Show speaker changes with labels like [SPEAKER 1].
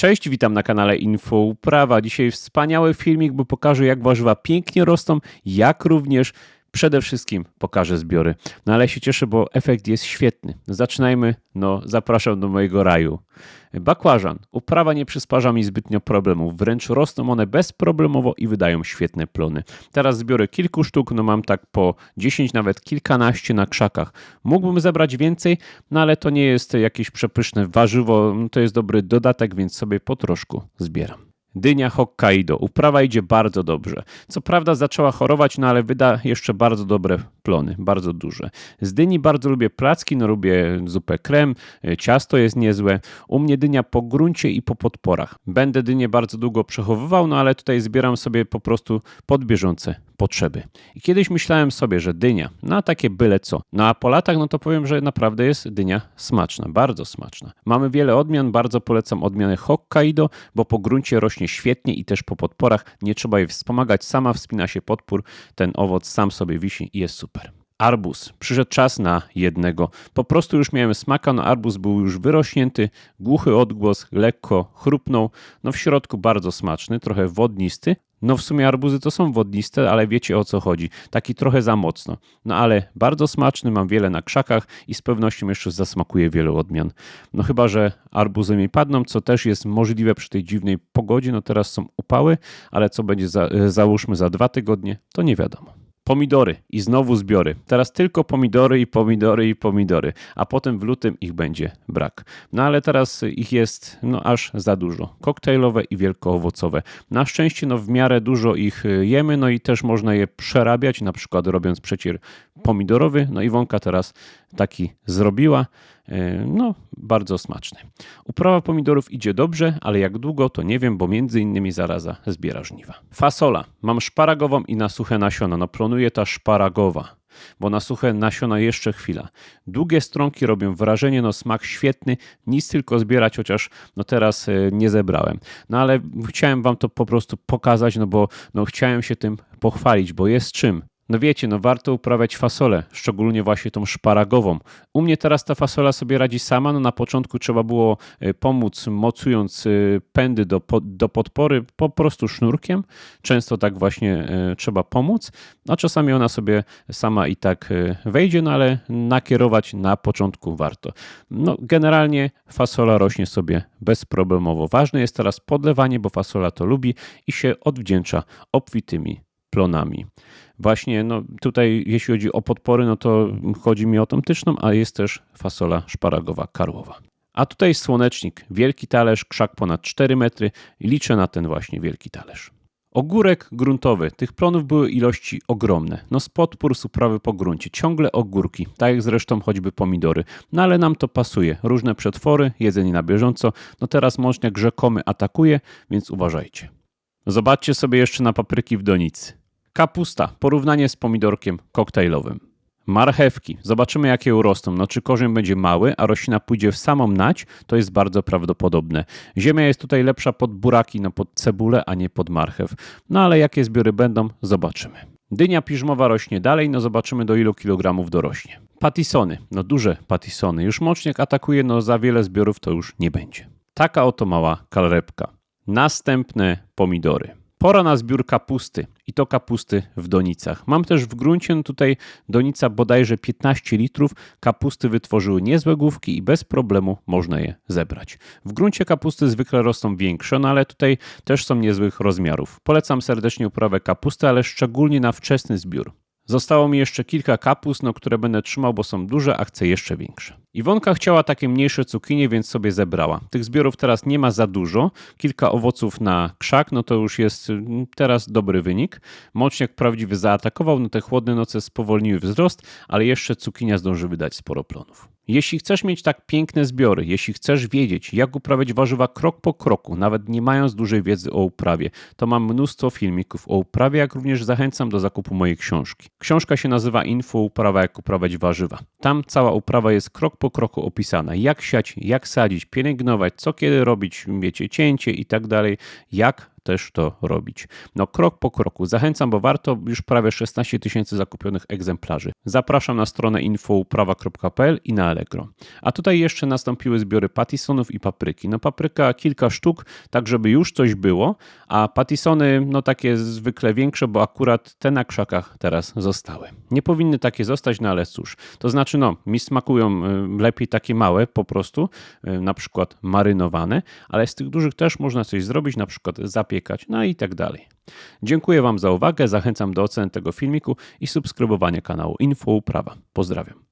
[SPEAKER 1] Cześć, witam na kanale Info Uprawa. Dzisiaj wspaniały filmik, bo pokażę jak warzywa pięknie rosną, jak również przede wszystkim pokażę zbiory. No ale się cieszę, bo efekt jest świetny. Zaczynajmy, no zapraszam do mojego raju. Bakłażan. Uprawa nie przysparza mi zbytnio problemów, wręcz rosną one bezproblemowo i wydają świetne plony. Teraz zbiorę kilku sztuk, no mam tak po 10, nawet kilkanaście na krzakach. Mógłbym zebrać więcej, no ale to nie jest jakieś przepyszne warzywo, to jest dobry dodatek, więc sobie po troszku zbieram. Dynia Hokkaido. Uprawa idzie bardzo dobrze. Co prawda zaczęła chorować, no ale wyda jeszcze bardzo dobre plony, bardzo duże. Z dyni bardzo lubię placki, no lubię zupę krem, y, ciasto jest niezłe. U mnie dynia po gruncie i po podporach. Będę dynię bardzo długo przechowywał, no ale tutaj zbieram sobie po prostu pod bieżące potrzeby. I kiedyś myślałem sobie, że dynia, no takie byle co. No a po latach, no to powiem, że naprawdę jest dynia smaczna, bardzo smaczna. Mamy wiele odmian, bardzo polecam odmianę Hokkaido, bo po gruncie rośnie świetnie i też po podporach nie trzeba jej wspomagać, sama wspina się podpór, ten owoc sam sobie wisi i jest super. Arbuz. Przyszedł czas na jednego. Po prostu już miałem smaka, no arbuz był już wyrośnięty, głuchy odgłos, lekko chrupnął. No w środku bardzo smaczny, trochę wodnisty. No w sumie arbuzy to są wodniste, ale wiecie o co chodzi. Taki trochę za mocno. No ale bardzo smaczny, mam wiele na krzakach i z pewnością jeszcze zasmakuje wielu odmian. No chyba, że arbuzy mi padną, co też jest możliwe przy tej dziwnej pogodzie. No teraz są upały, ale co będzie za, załóżmy za dwa tygodnie, to nie wiadomo. Pomidory i znowu zbiory. Teraz tylko pomidory i pomidory i pomidory, a potem w lutym ich będzie brak. No ale teraz ich jest no aż za dużo. Koktajlowe i wielkoowocowe. Na szczęście no w miarę dużo ich jemy, no i też można je przerabiać, na przykład robiąc przecier pomidorowy. No Iwonka teraz taki zrobiła. E, no, bardzo smaczny. Uprawa pomidorów idzie dobrze, ale jak długo to nie wiem, bo między innymi zaraza zbiera żniwa. Fasola. Mam szparagową i na suche nasiona. No planuje ta szparagowa bo na suche nasiona jeszcze chwila. Długie stronki robią wrażenie, no smak świetny, nic tylko zbierać, chociaż no teraz e, nie zebrałem. No ale chciałem wam to po prostu pokazać, no bo no chciałem się tym pochwalić, bo jest czym. No wiecie, no warto uprawiać fasolę, szczególnie właśnie tą szparagową. U mnie teraz ta fasola sobie radzi sama. No na początku trzeba było e, pomóc mocując e, pędy do, do podpory po prostu sznurkiem. Często tak właśnie e, trzeba pomóc, a czasami ona sobie sama i tak wejdzie, no ale nakierować na początku warto. No generalnie fasola rośnie sobie bezproblemowo. Ważne jest teraz podlewanie, bo fasola to lubi i się odwdzięcza obfitymi plonami. Właśnie no, tutaj, jeśli chodzi o podpory, no to chodzi mi o tą tyczną, a jest też fasola szparagowa karłowa. A tutaj słonecznik, wielki talerz, krzak ponad 4 metry i liczę na ten właśnie wielki talerz. Ogórek gruntowy. Tych plonów były ilości ogromne. No z podpór z uprawy po gruncie. Ciągle ogórki, tak jak zresztą choćby pomidory. No ale nam to pasuje. Różne przetwory, jedzenie na bieżąco. No teraz mączniak rzekomy atakuje, więc uważajcie. Zobaczcie sobie jeszcze na papryki w donicy. Kapusta. Porównanie z pomidorkiem koktajlowym. Marchewki. Zobaczymy, jakie urosną. No, czy korzeń będzie mały, a roślina pójdzie w samą nać, to jest bardzo prawdopodobne. Ziemia jest tutaj lepsza pod buraki, no pod cebulę, a nie pod marchew. No ale jakie zbiory będą, zobaczymy. Dynia piżmowa rośnie dalej, no zobaczymy do ilu kilogramów dorośnie. Patisony. No duże patisony. Już moczniak atakuje, no za wiele zbiorów to już nie będzie. Taka oto mała kalrepka. Następne pomidory. Pora na zbiór kapusty i to kapusty w donicach. Mam też w gruncie tutaj donica bodajże 15 litrów. Kapusty wytworzyły niezłe główki i bez problemu można je zebrać. W gruncie kapusty zwykle rosną większe, no ale tutaj też są niezłych rozmiarów. Polecam serdecznie uprawę kapusty, ale szczególnie na wczesny zbiór. Zostało mi jeszcze kilka kapust, no, które będę trzymał, bo są duże, a chcę jeszcze większe. Iwonka chciała takie mniejsze cukinie, więc sobie zebrała. Tych zbiorów teraz nie ma za dużo. Kilka owoców na krzak, no to już jest mm, teraz dobry wynik. Moczniak prawdziwy zaatakował, no te chłodne noce spowolniły wzrost, ale jeszcze cukinia zdąży wydać sporo plonów. Jeśli chcesz mieć tak piękne zbiory, jeśli chcesz wiedzieć, jak uprawiać warzywa krok po kroku, nawet nie mając dużej wiedzy o uprawie, to mam mnóstwo filmików o uprawie, jak również zachęcam do zakupu mojej książki. Książka się nazywa Info Uprawa, jak uprawiać warzywa. Tam cała uprawa jest krok po kroku opisana. Jak siać, jak sadzić, pielęgnować, co kiedy robić, wiecie, cięcie i tak dalej, jak też to robić. No krok po kroku. Zachęcam, bo warto już prawie 16 tysięcy zakupionych egzemplarzy. Zapraszam na stronę infouprawa.pl i na Allegro. A tutaj jeszcze nastąpiły zbiory patisonów i papryki. No papryka kilka sztuk, tak żeby już coś było, a patisony no takie zwykle większe, bo akurat te na krzakach teraz zostały. Nie powinny takie zostać, no ale cóż. To znaczy no, mi smakują y, lepiej takie małe po prostu, y, na przykład marynowane, ale z tych dużych też można coś zrobić, na przykład zapiekać, no i tak dalej. Dziękuję Wam za uwagę, zachęcam do oceny tego filmiku i subskrybowania kanału Info Uprawa. Pozdrawiam.